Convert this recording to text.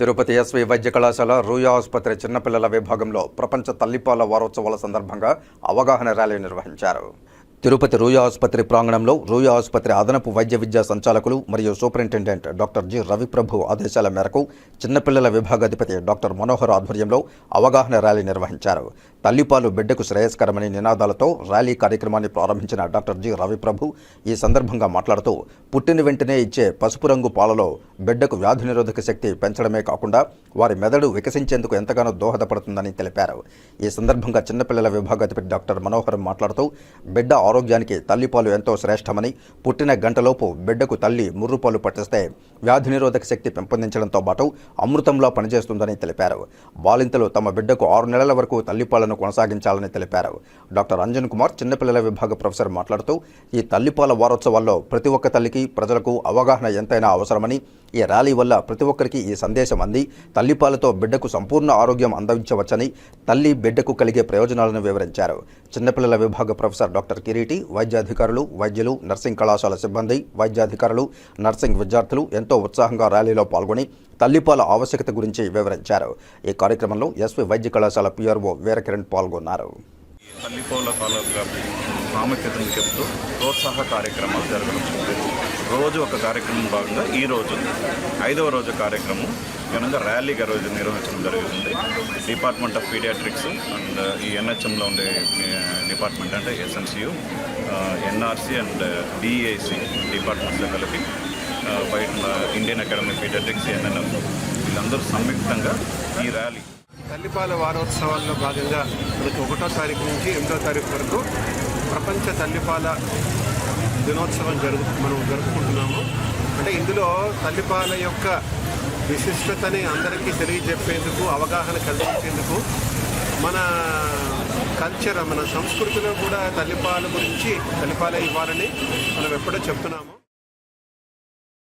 Tirupati SV వైద్య కళాశాల రూయా ఆసుపత్రి చిన్నపిల్లల విభాగంలో ప్రపంచ తల్లిపాల వారోత్సవాల సందర్భంగా అవగాహన ర్యాలీ నిర్వహించారు. తిరుపతి రూయా ఆసుపత్రి ప్రాంగణంలో రూయా ఆసుపత్రి అదనపు వైద్య విద్యా సంచాలకులు మరియు సూపరింటెండెంట్ డాక్టర్ జి రవిప్రభు ఆదేశాల మేరకు చిన్నపిల్లల విభాగాధిపతి డాక్టర్ మనోహర్ ఆధ్వర్యంలో అవగాహన ర్యాలీ నిర్వహించారు. తల్లిపాలు బిడ్డకు శ్రేయస్కరమని నినాదాలతో ర్యాలీ కార్యక్రమాన్ని ప్రారంభించిన డాక్టర్ జి రవిప్రభు ఈ సందర్భంగా మాట్లాడుతూ పుట్టిన వెంటనే ఇచ్చే పసుపు రంగు పాలలో బిడ్డకు వ్యాధి నిరోధక శక్తి పెంచడమే కాకుండా వారి మెదడు వికసించేందుకు ఎంతగానో దోహదపడుతుందని తెలిపారు. ఈ సందర్భంగా చిన్నపిల్లల విభాగాధిపతి డాక్టర్ మనోహర్ మాట్లాడుతూ బిడ్డ ఆరోగ్యానికి తల్లిపాలు ఎంతో శ్రేష్టమని పుట్టిన గంటలోపు బిడ్డకు తల్లి ముర్రుపాలు పట్టిస్తే వ్యాధి నిరోధక శక్తి పెంపొందించడంతో పాటు అమృతంలో పనిచేస్తుందని తెలిపారు. బాలింతలు తమ బిడ్డకు ఆరు నెలల వరకు తల్లిపాలను కొనసాగించాలని తెలిపారు. డాక్టర్ అంజన్ కుమార్ చిన్నపిల్లల విభాగ ప్రొఫెసర్ మాట్లాడుతూ ఈ తల్లిపాల వారోత్సవాల్లో ప్రతి ఒక్క తల్లికి ప్రజలకు అవగాహన ఎంతైనా అవసరమని ఈ ర్యాలీ వల్ల ప్రతి ఒక్కరికి ఈ సందేశం అంది తల్లిపాలతో బిడ్డకు సంపూర్ణ ఆరోగ్యం అందించవచ్చని తల్లి బిడ్డకు కలిగే ప్రయోజనాలను వివరించారు. చిన్నపిల్లల విభాగ ప్రొఫెసర్ డాక్టర్ కిరీటి వైద్యాధికారులు వైద్యులు నర్సింగ్ కళాశాల సిబ్బంది వైద్యాధికారులు నర్సింగ్ విద్యార్థులు ఎంతో ఉత్సాహంగా ర్యాలీలో పాల్గొని తల్లిపాల ఆవశ్యకత గురించి వివరించారు. ఈ కార్యక్రమంలో ఎస్వి వైద్య కళాశాల పిఆర్ఓ వీరకిరణ్ పాల్గొన్నారు. తల్లిపోల ప్రాముఖ్యతను చెప్తూ ప్రోత్సాహ కార్యక్రమాలు జరగడం రోజు ఒక కార్యక్రమం భాగంగా ఈ రోజు ఐదవ రోజు కార్యక్రమం ఘనంగా ర్యాలీగా రోజు నిర్వహించడం జరుగుతుంది డిపార్ట్మెంట్ ఆఫ్ పీడియాట్రిక్స్ అండ్ ఈ ఎన్హెచ్ఎంలో ఉండే డిపార్ట్మెంట్ అంటే ఎస్ఎన్సియు ఎన్ఆర్సి అండ్ డిఏసి డిపార్ట్మెంట్స్తో కలిపి uh, బయట ఇండియన్ అకాడమీ పీడియాట్రిక్స్ ఎన్ఎన్ఎం వీళ్ళందరూ సంయుక్తంగా ఈ ర్యాలీ. తల్లిపాల వారోత్సవాల్లో భాగంగా మనకి ఒకటో తారీఖు నుంచి ఎనిమిదో తారీఖు వరకు ప్రపంచ తల్లిపాల దినోత్సవం జరుగు మనం జరుపుకుంటున్నాము. అంటే ఇందులో తల్లిపాల యొక్క విశిష్టతని అందరికీ తెలియజెప్పేందుకు అవగాహన కలిగించేందుకు మన కల్చర్ మన సంస్కృతిలో కూడా తల్లిపాల గురించి తల్లిపాల ఇవ్వాలని మనం ఎప్పుడో చెప్తున్నాము.